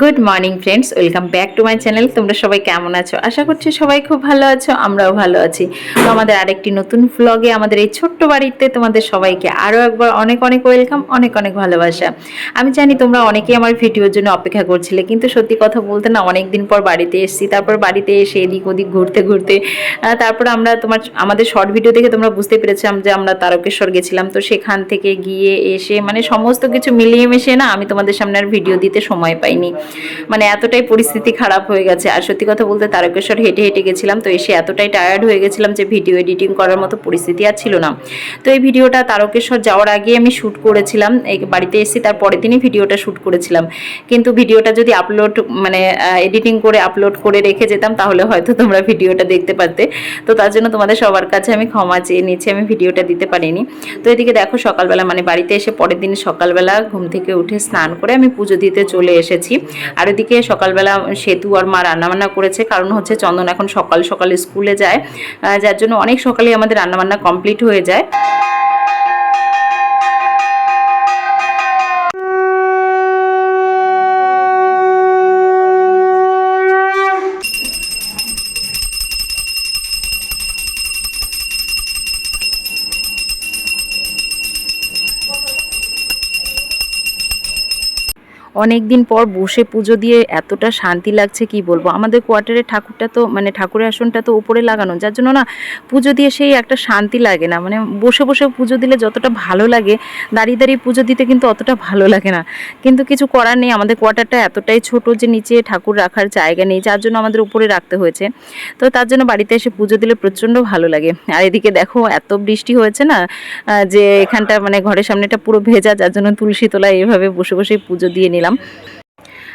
Good morning friends welcome back to my channel তোমরা সবাই কেমন আছো? আশা করছি সবাই খুব ভালো আছো, আমরাও ভালো আছি। তো আমাদের আরেকটি নতুন ভ্লগে আমাদের এই ছোট্ট বাড়িতে তোমাদের সবাইকে আরও একবার অনেক অনেক ওয়েলকাম অনেক অনেক ভালোবাসা। আমি জানি তোমরা অনেকেই আমার ভিডিওর জন্য অপেক্ষা করছিলে, কিন্তু সত্যি কথা বলতে না অনেক দিন পর বাড়িতে এসেছি, তারপর বাড়িতে এসে এদিক ওদিক ঘুরতে ঘুরতে তারপর আমরা তোমার আমাদের শর্ট ভিডিও দেখে তোমরা বুঝতে পেরেছিলাম যে আমরা তারকেশ্বর গেছিলাম। তো সেখান থেকে গিয়ে এসে মানে সমস্ত কিছু মিলিয়ে মিশিয়ে না, আমি তোমাদের সামনে আর ভিডিও দিতে সময় পাইনি। মানে এতটাই পরিস্থিতি খারাপ হয়ে গেছে। আর সত্যি কথা বলতে তারকেশ্বর হেঁটে হেঁটে গেছিলাম, তো এসে এতটাই টায়ার্ড হয়ে গেছিলাম যে ভিডিও এডিটিং করার মতো পরিস্থিতি আর ছিল না। তো এই ভিডিওটা তারকেশ্বর যাওয়ার আগে আমি শ্যুট করেছিলাম, এই বাড়িতে এসেছি তার পরের দিনই ভিডিওটা শ্যুট করেছিলাম। কিন্তু ভিডিওটা যদি আপলোড মানে এডিটিং করে আপলোড করে রেখে যেতাম, তাহলে হয়তো তোমরা ভিডিওটা দেখতে পারতে। তো তার জন্য তোমাদের সবার কাছে আমি ক্ষমা চেয়ে নিচ্ছি, আমি ভিডিওটা দিতে পারিনি। তো এদিকে দেখো সকালবেলা মানে বাড়িতে এসে পরের দিন সকালবেলা ঘুম থেকে উঠে স্নান করে আমি পুজো দিতে চলে এসেছি। আর এদিকে সকালবেলা সেতু আর মা রান্নাবান্না করেছে, কারণ হচ্ছে চন্দন এখন সকাল সকাল স্কুলে যায় যার জন্য অনেক সকালে আমাদের রান্নাবান্না কমপ্লিট হয়ে যায়। অনেক দিন পর বসে পুজো দিয়ে এতটা শান্তি লাগছে, কি বলব? আমাদের কোয়ার্টারে ঠাকুরটা তো মানে ঠাকুরের আসনটা তো উপরে লাগানো, যার জন্য না পুজো দিয়ে সেই একটা শান্তি লাগে না। মানে বসে বসে পুজো দিলে যতটা ভালো লাগে, দাঁড়িয়ে দাঁড়িয়ে পুজো দিতে কিন্তু অতটা ভালো লাগে না। কিন্তু কিছু করার নেই, আমাদের কোয়ার্টারটা এতটাই ছোট যে নিচে ঠাকুর রাখার জায়গা নেই, যার জন্য আমাদের উপরে রাখতে হয়েছে। তো তার জন্য বাড়িতে এসে পুজো দিলে প্রচণ্ড ভালো লাগে। আর এদিকে দেখো, এত বৃষ্টি হয়েছে না যে এখানটা মানে ঘরের সামনেটা পুরো ভেজা, যার জন্য তুলসী তলায় এইভাবে বসে বসে পুজো দিয়ে নিলাম। নিলাম।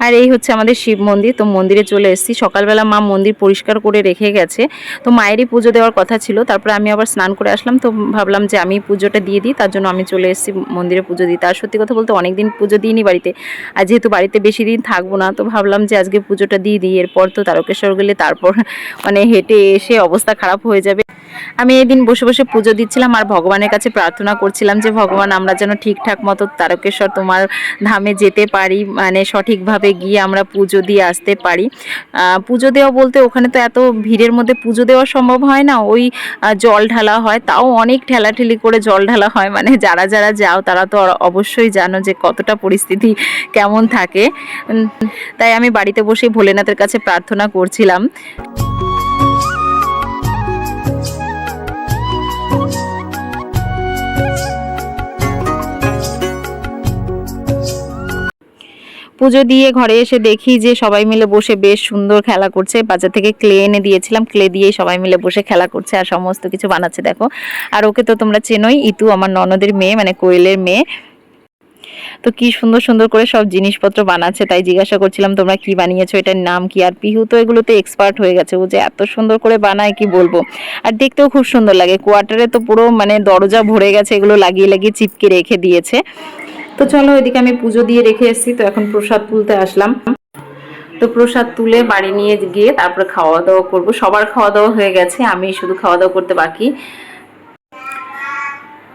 আর এই হচ্ছে আমাদের শিব মন্দির। তো মন্দিরে চলে এসেছি। সকালবেলা মা মন্দির পরিষ্কার করে রেখে গেছে। তো মায়েরই পুজো দেওয়ার কথা ছিল। তারপরে আমি আবার স্নান করে আসলাম। তো ভাবলাম যে আমি পুজোটা দিয়ে দিই। তার জন্য আমি চলে এসেছি মন্দিরে পুজো দিই তার সত্যি কথা বলতে অনেক দিন পুজো দিইনি বাড়িতে। আর যেহেতু বাড়িতে বেশি দিন থাকব না, তো ভাবলাম যে আজকে পুজোটা দিয়ে দিই। এরপর তো তারকেশ্বর গেলে তারপর মানে হেঁটে এসে অবস্থা খারাপ হয়ে যাবে। আমি এই দিন বসে বসে পুজো দিচ্ছিলাম আর ভগবানের কাছে প্রার্থনা করছিলাম যে, ভগবান, আমরা যেন ঠিকঠাক মতো তারকেশ্বর তোমার ধামে যেতে পারি। মানে সঠিকভাবে গিয়ে আমরা পুজো দিয়ে আসতে পারি। পুজো দেওয়া বলতে ওখানে তো এত ভিড়ের মধ্যে পুজো দেওয়া সম্ভব হয় না। ওই জল ঢালা হয়। তাও অনেক ঠেলাঠেলি করে জল ঢালা হয়। মানে যারা যারা যাও তারা তো অবশ্যই জানো যে কতটা পরিস্থিতি কেমন থাকে। তাই আমি বাড়িতে বসে ভোলেনাথের কাছে প্রার্থনা করছিলাম। পুজো দিয়ে ঘরে এসে দেখি যে সবাই মিলে বসে বেশ সুন্দর খেলা করছে। বাজার থেকে ক্লে এনে দিয়েছিলাম, ক্লে দিয়েই সবাই মিলে বসে খেলা করছে আর সমস্ত কিছু বানাচ্ছে, দেখো। আর ওকে তো তোমরা চেনোই, ইতু আমার ননদের মেয়ে মানে কোয়েলের মেয়ে। তো কি সুন্দর সুন্দর করে সব জিনিসপত্র বানাচ্ছে, তাই জিজ্ঞাসা করছিলাম, তোমরা কি বানিয়েছো? এটার নাম কি? আর পিহু তো এগুলোতে এক্সপার্ট হয়ে গেছে, ও যে এত সুন্দর করে বানায়, কি বলব? আর দেখতেও খুব সুন্দর লাগে কোয়ার্টারে তো পুরো মানে দরজা ভরে গেছে, এগুলো লাগিয়ে লাগিয়ে চিপকে রেখে দিয়েছে। তো চলো এদিকে আমি পুজো দিয়ে রেখে এসেছি, তো এখন প্রসাদ তুলতে আসলাম। তো প্রসাদ তুলে বাড়ি নিয়ে গিয়ে তারপরে খাওয়া দাওয়া করব, সবার খাওয়া দাওয়া হয়ে গেছে, আমি শুধু খাওয়া দাওয়া করতে বাকি।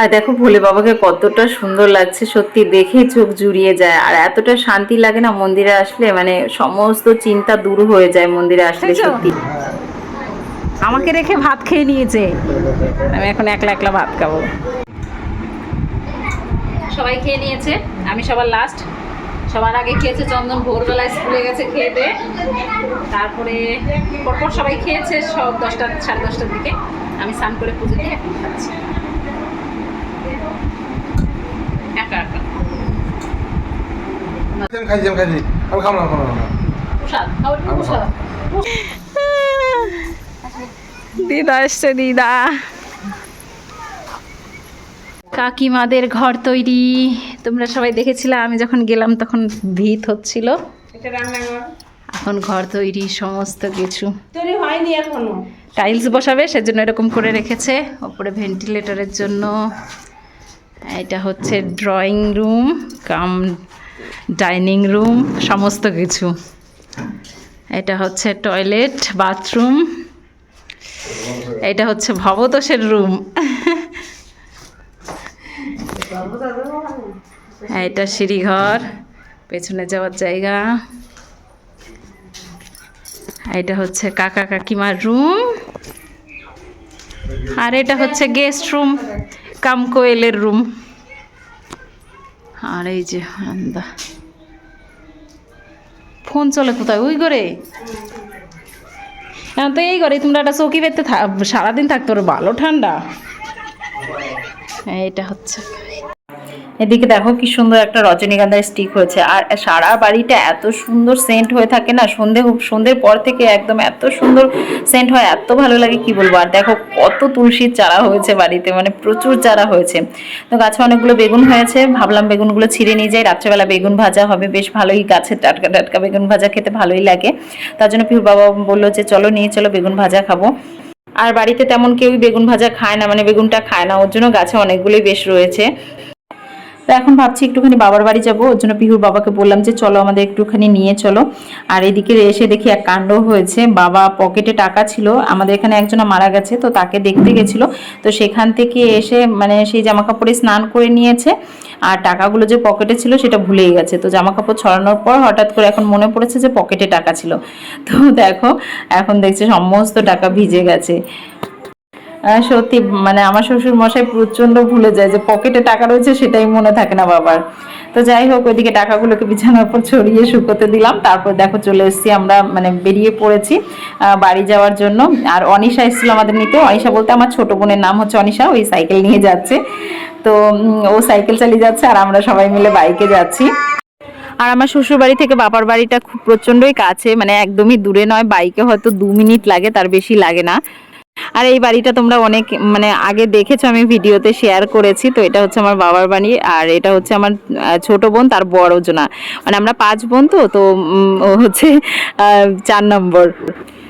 আর দেখো ভোলে বাবাকে কতটা সুন্দর লাগছে সত্যি দেখে চোখ জুড়িয়ে যায়। আর এতটা শান্তি লাগে না মন্দিরে আসলে মানে সমস্ত চিন্তা দূর হয়ে যায় মন্দিরে আসলে সত্যি। আমাকে রেখে ভাত খেয়ে নিয়েছে। আমি এখন একলা একলা ভাত খাব। সবাই খেয়ে নিয়েছে আমি সবার লাস্ট সবার আগে খেয়েছে চন্দন ভোরবেলায় স্কুলে গেছে খেয়ে দিয়ে তারপরে পরপর সবাই খেয়েছে সব দশটা সাড়ে দশটার দিকে। আমি স্নান করে পুজো দিয়ে এখন খাচ্ছি একা একা খাইছি আমি খাব না খাব না দিদা এসছে দিদা। কাকিমাদের ঘর তৈরি। তোমরা সবাই দেখেছিলে আমি যখন গেলাম তখন ভিত হচ্ছিল। এখন ঘর তৈরি সমস্ত কিছু। তৈরি হয়নি এখনও। টাইলস বসাবে সেজন্য এরকম করে রেখেছে। ওপরে ভেন্টিলেটরের জন্য। এটা হচ্ছে drawing room cum dining room, সমস্ত কিছু। এটা হচ্ছে টয়লেট, বাথরুম। এটা হচ্ছে ভবতোষের রুম। এটা সিঁড়িঘর, পেছনে যাওয়ার জায়গা। এটা হচ্ছে কাকা কাকিমার রুম। আর এটা হচ্ছে গেস্ট রুম কাম কোয়েলের রুম। আর এই যে বারান্দা ফোন চলে কোথায়? ওই করে হ্যাঁ তো এই করে তোমরা একটা চৌকি পেতে সারাদিন থাকতো ভালো ঠান্ডা। এটা হচ্ছে। এদিকে দেখো কি সুন্দর একটা রজনীগন্ধার স্টিক হয়েছে। আর সারা বাড়িটা এত সুন্দর সেন্ট হয়ে থাকে না, সন্ধে সন্ধ্যের পর থেকে একদম এত সুন্দর সেন্ট হয়, এত ভালো লাগে কি বলব? আর দেখো কত তুলসীর চারা হয়েছে বাড়িতে মানে প্রচুর চারা হয়েছে। তো গাছে অনেকগুলো বেগুন হয়েছে, ভাবলাম বেগুনগুলো ছিঁড়ে নিয়ে যাই, রাত্রেবেলা বেগুন ভাজা হবে, বেশ ভালোই গাছের টাটকা টাটকা বেগুন ভাজা খেতে ভালোই লাগে। তার জন্য পিউর বাবা বলল যে, চলো নিয়ে চলো বেগুন ভাজা খাব। আর বাড়িতে তেমন কেউই বেগুন ভাজা খায় না মানে বেগুনটা খায় না, ওর জন্য গাছে অনেকগুলোই বেশ রয়েছে। তো এখন ভাবছি একটুখানি বাবার বাড়ি যাব, ওর জন্য পিহুর বাবাকে বললাম যে চলো আমাদের একটুখানি নিয়ে চলো। আর এদিকে এসে দেখি এক কাণ্ড হয়েছে, বাবা পকেটে টাকা ছিল, আমাদের এখানে একজনা মারা গেছে, তো তাকে দেখতে গেছিল। তো সেখান থেকে এসে মানে সেই জামা কাপড়ে স্নান করে নিয়েছে, আর টাকাগুলো যে পকেটে ছিল সেটা ভুলেই গেছে। তো জামা কাপড় ছড়ানোর পর হঠাৎ করে এখন মনে পড়েছে যে পকেটে টাকা ছিল। তো দেখো, এখন দেখছে সমস্ত টাকা ভিজে গেছে। সত্যি মানে আমার শ্বশুর মশাই প্রচণ্ড ভুলে যায় যে পকেটে টাকা রয়েছে সেটাই মনে থাকে না বাবার। তো যাই হোক, ওইদিকে টাকাগুলোকে বিছানার উপর ছড়িয়ে শুকোতে দিলাম। তারপর দেখো চলে এসেছি আমরা মানে বেরিয়ে পড়েছি বাড়ি যাওয়ার জন্য। আর অনিশা এসেছিল আমাদের নিতে। অনিশা বলতে আমার ছোট বোনের নাম হচ্ছে অনিশা, ওই সাইকেল নিয়ে যাচ্ছে। তো ও সাইকেল চালিয়ে যাচ্ছে আর আমরা সবাই মিলে বাইকে যাচ্ছি। আর আমার শ্বশুর বাড়ি থেকে বাবার বাড়িটা খুব প্রচন্ডই কাছে মানে একদমই দূরে নয়। বাইকে হয়তো দু মিনিট লাগে, তার বেশি লাগে না। আর এই বাড়িটা তোমরা অনেক মানে আগে দেখেছ, আমি ভিডিওতে শেয়ার করেছি। তো এটা হচ্ছে আমার বাবার বাড়ি, আর এটা হচ্ছে আমার ছোট বোন, তার বড় জোনা। মানে আমরা পাঁচ বোন তো তো হচ্ছে চার নম্বর।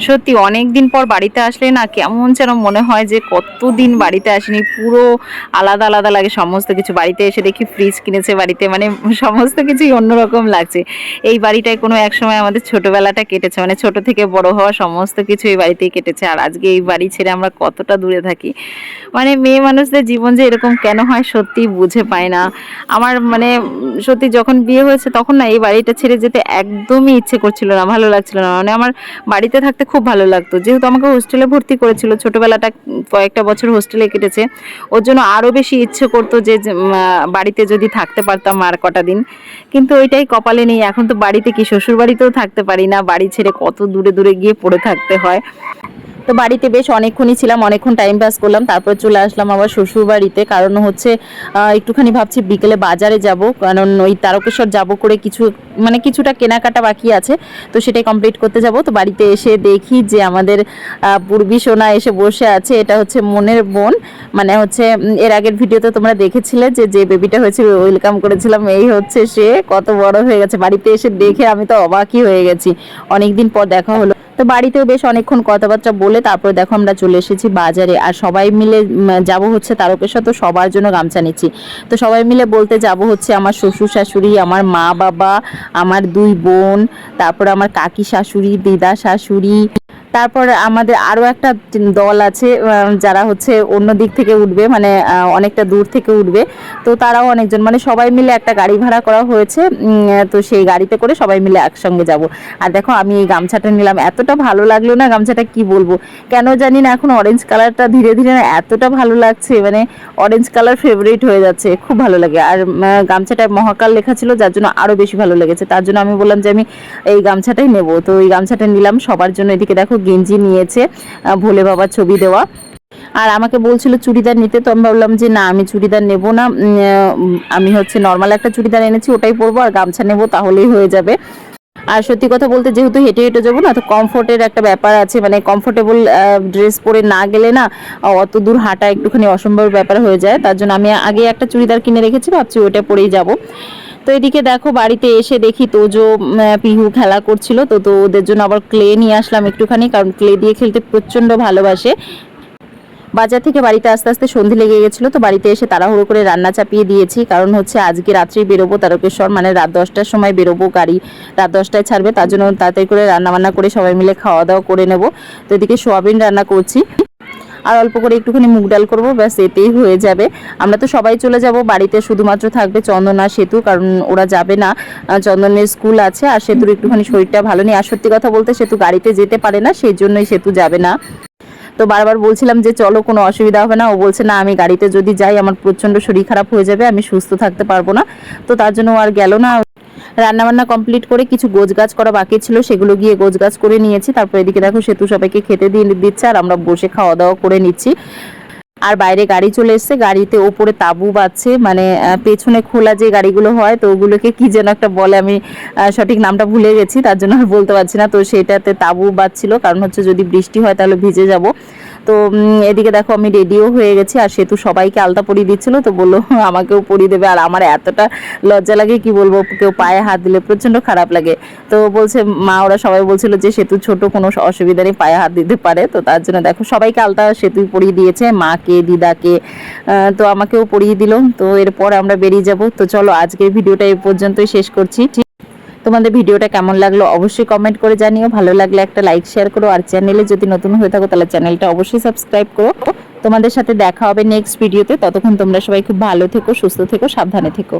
সত্যি অনেক দিন পর বাড়িতে আসলে না কেমন যেন মনে হয় যে কতদিন বাড়িতে আসেনি, পুরো আলাদা আলাদা লাগে সমস্ত কিছু। বাড়িতে এসে দেখি ফ্রিজ কিনেছে বাড়িতে মানে সমস্ত কিছুই অন্যরকম লাগছে। এই বাড়িটায় কোনো এক সময় আমাদের ছোটোবেলাটা কেটেছে মানে ছোট থেকে বড় হওয়া সমস্ত কিছু এই বাড়িতেই কেটেছে। আর আজকে এই বাড়ি ছেড়ে আমরা কতটা দূরে থাকি। মানে মেয়ে মানুষদের জীবন যে এরকম কেন হয় সত্যি বুঝে পায় না। আমার মানে সত্যি যখন বিয়ে হয়েছে তখন না এই বাড়িটা ছেড়ে যেতে একদমই ইচ্ছে করছিল না, ভালো লাগছিল না। মানে আমার বাড়িতে থাকতে খুব ভালো লাগতো। যেহেতু আমাকে হোস্টেলে ভর্তি করেছিল, ছোটবেলাটা কয়েকটা বছর হোস্টেলে কেটেছে। ওর জন্য আরও বেশি ইচ্ছে করতো যে বাড়িতে যদি থাকতে পারতাম আর কটা দিন। কিন্তু ওইটাই কপালে নেই। এখন তো বাড়িতে কি শ্বশুর বাড়িতেও থাকতে পারি না। বাড়ি ছেড়ে কত দূরে দূরে গিয়ে পড়ে থাকতে হয়। তো বাড়িতে বেশ অনেকক্ষণই ছিলাম, অনেকক্ষণ টাইম পাস করলাম। তারপর চলে আসলাম আবার শ্বশুর বাড়িতে কারণ হচ্ছে একটুখানি ভাবছি বিকেলে বাজারে যাব। কারণ ওই তারকেশ্বর যাব করে কিছু মানে কিছুটা কেনাকাটা বাকি আছে, তো সেটাই কমপ্লিট করতে যাব। তো বাড়িতে এসে দেখি যে আমাদের পূর্বী সোনা এসে বসে আছে। এটা হচ্ছে মনের বোন। মানে হচ্ছে এর আগের ভিডিওতে তোমরা দেখেছিলে যে যে বেবিটা হয়েছিল ওয়েলকাম করেছিলাম। এই হচ্ছে সে, কত বড় হয়ে গেছে। বাড়িতে এসে দেখে আমি তো অবাকই হয়ে গেছি। অনেকদিন পর দেখা হলো। তো বাড়িতেও বেশ অনেকক্ষণ কথাবার্তা বলে তারপরে দেখো আমরা চলে এসেছি বাজারে। আর সবাই মিলে যাব হচ্ছে তারকেশ্বর, তো সবার জন্য গামছা নিচ্ছি। তো সবাই মিলে বলতে যাব হচ্ছে আমার শ্বশুর শাশুড়ি, আমার মা বাবা আমার দুই বোন তারপর আমার কাকি শাশুড়ি দিদা শাশুড়ি। তারপর আমাদের আরও একটা দল আছে যারা হচ্ছে অন্য দিক থেকে উঠবে মানে অনেকটা দূর থেকে উঠবে। তো তারাও অনেকজন মানে সবাই মিলে একটা গাড়ি ভাড়া করা হয়েছে তো সেই গাড়িতে করে সবাই মিলে একসঙ্গে যাব। আর দেখো, আমি এই গামছাটা নিলাম, এতটা ভালো লাগল না গামছাটা কি বলব? কেন জানি না এখন অরেঞ্জ কালারটা ধীরে ধীরে না এতটা ভালো লাগছে মানে অরেঞ্জ কালার ফেভারিট হয়ে যাচ্ছে, খুব ভালো লাগে। আর গামছাটায় মহাকাল লেখা ছিল, যার জন্য আরও বেশি ভালো লেগেছে। তার জন্য আমি বললাম যে আমি এই গামছাটাই নেব। তো এই গামছাটা নিলাম, সবার জন্য এদিকে দেখো গেঞ্জি নিয়েছে ভোলে বাবার ছবি দেওয়া। আর আমাকে বলছিল চুড়িদার নিতে, তো আমি ভাবলাম যে না, আমি চুড়িদার নেব না। আমি হচ্ছে নর্মাল একটা চুড়িদার এনেছি, ওটাই পরবো, আর গামছা নেব, তাহলেই হয়ে যাবে। আর সত্যি কথা বলতে যেহেতু হেঁটে হেঁটে যাব না, তো কমফোর্টের একটা ব্যাপার আছে মানে কমফোর্টেবল ড্রেস পরে না গেলে না, অত দূর হাঁটা একটুখানি অসম্ভব ব্যাপার হয়ে যায়। তার জন্য আমি আগে একটা চুড়িদার কিনে রেখেছি, ভাবছি ওটা পরেই যাব। তো এদিকে দেখো, বাড়িতে এসে দেখি তোজো পিহু খেলা করছিল। তো তো ওদের জন্য আবার ক্লে নিয়ে আসলাম একটুখানি, কারণ ক্লে দিয়ে খেলতে প্রচণ্ড ভালোবাসে। বাজার থেকে বাড়িতে আস্তে আস্তে সন্ধে লেগে গেছিল, তো বাড়িতে এসে তাড়াহুড়ো করে রান্না চাপিয়ে দিয়েছি। কারণ হচ্ছে আজকে রাত্রেই বেরোবো, তারকেশ্বর মানে রাত দশটার সময় বেরোবো গাড়ি। রাত দশটায় ছাড়বে, তার জন্য তাড়াতাড়ি করে রান্না বান্না করে সবাই মিলে খাওয়া দাওয়া করে নেব। তো এদিকে সোয়াবিন রান্না করছি। আর অল্প করে একটুখানি মুগ ডাল করব, ব্যাস এতেই হয়ে যাবে। আমরা তো সবাই চলে যাব, বাড়িতে শুধুমাত্র থাকবে চন্দনা, সেতু, কারণ ওরা যাবে না। চন্দনের স্কুল আছে আর সেতুর একটুখানি শরীরটা ভালো নেই। আর সত্যি কথা বলতে সেতু গাড়িতে যেতে পারে না সেই জন্যই সেতু যাবে না। তো বারবার বলছিলাম যে, চলো, কোনো অসুবিধা হবে না। ও বলছে, না, আমি গাড়িতে যদি যাই, আমার প্রচণ্ড শরীর খারাপ হয়ে যাবে, আমি সুস্থ থাকতে পারব না। তো তার জন্য আর গেল না। রান্নাবান্না কমপ্লিট করে কিছু গোছগাছ করা বাকি ছিল, সেগুলো গিয়ে গোছগাছ করে নিয়েছি। তারপর এদিকে দেখো সেতু সবাইকে খেতে দিয়ে দিচ্ছে আর আমরা বসে খাওয়া দাওয়া করে নিচ্ছি। আর বাইরে গাড়ি চলে এসছে, গাড়িতে ওপরে তাবু বাজছে মানে পেছনে খোলা যে গাড়িগুলো হয়, তো ওগুলোকে কি যেন একটা বলে, আমি সঠিক নামটা ভুলে গেছি, তার জন্য আর বলতে পারছি না। তো সেটাতে তাবু বাজছিল কারণ হচ্ছে যদি বৃষ্টি হয় তাহলে ভিজে যাব। তো এদিকে দেখো আমি রেডিও হয়ে গেছি আর সেতু সবাইকে আলতা পরিয়ে দিচ্ছিল, তো বলল আমাকেও পরিয়ে দেবে। আর আমার এতটা লজ্জা লাগে, কি বলব, কেউ পায়ে হাত দিলে প্রচণ্ড খারাপ লাগে। তো বলছে, মা, ওরা সবাই বলছিল যে সেতু ছোট, কোনো অসুবিধা নেই, পায়ে হাত দিতে পারে। তো তার জন্য দেখো, সবাইকে আলতা সেতু পরিয়ে দিয়েছে, মাকে, দিদাকে তো আমাকেও পরিয়ে দিল। তো এরপর আমরা বেরিয়ে যাব। তো চলো, আজকের ভিডিওটা এই পর্যন্তই শেষ করছি। তোমাদের ভিডিওটা কেমন লাগল অবশ্যই কমেন্ট করে জানিও। ভালো লাগলে একটা লাইক শেয়ার করো। আর চ্যানেলে যদি নতুন হয়ে থাকো, তাহলে চ্যানেলটা অবশ্যই সাবস্ক্রাইব করো। তোমাদের সাথে দেখা হবে নেক্সট ভিডিওতে ততক্ষণ তোমরা সবাই খুব ভালো থেকো, সুস্থ থেকো, সাবধানে থেকো।